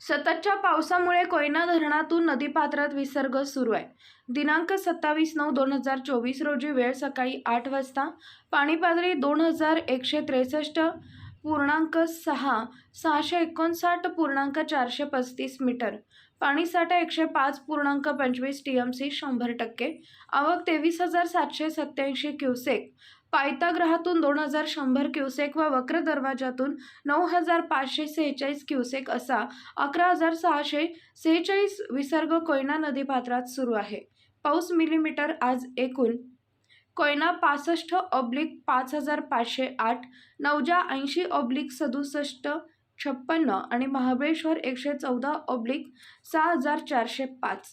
सततच्या पावसामुळे कोयना धरणातून नदीपात्रात विसर्ग सुरू आहे. दिनांक सत्तावीस नऊ दोन हजार चोवीस रोजी वेळ सकाळी आठ वाजता पाणीपातळी दोन हजार एकशे त्रेसष्ट पूर्णांक सहा सहाशे एकोणसाठ पूर्णांक चारशे पस्तीस मीटर पाणीसाठा एकशे पाच पूर्णांक पंचवीस टी एम सी शंभर टक्के आवक तेवीस हजार सातशे सत्याऐंशी क्युसेक पायथाग्रहातून दोन हजार शंभर क्युसेक व वक्र दरवाजातून नऊ हजार पाचशे सेहेचाळीस क्युसेक असा अकरा हजार सहाशे सेहेचाळीस विसर्ग कोयना नदीपात्रात सुरू आहे. पाऊस मिलीमीटर आज एकूण कोयना पासष्ट ऑब्लिक पाच हजार पाचशे आठ नवजा ऐंशी ऑब्लिक सदुसष्ट छप्पन्न आणि महाबळेश्वर एकशे चौदा ऑब्लिक सहा हजार चारशे पाच.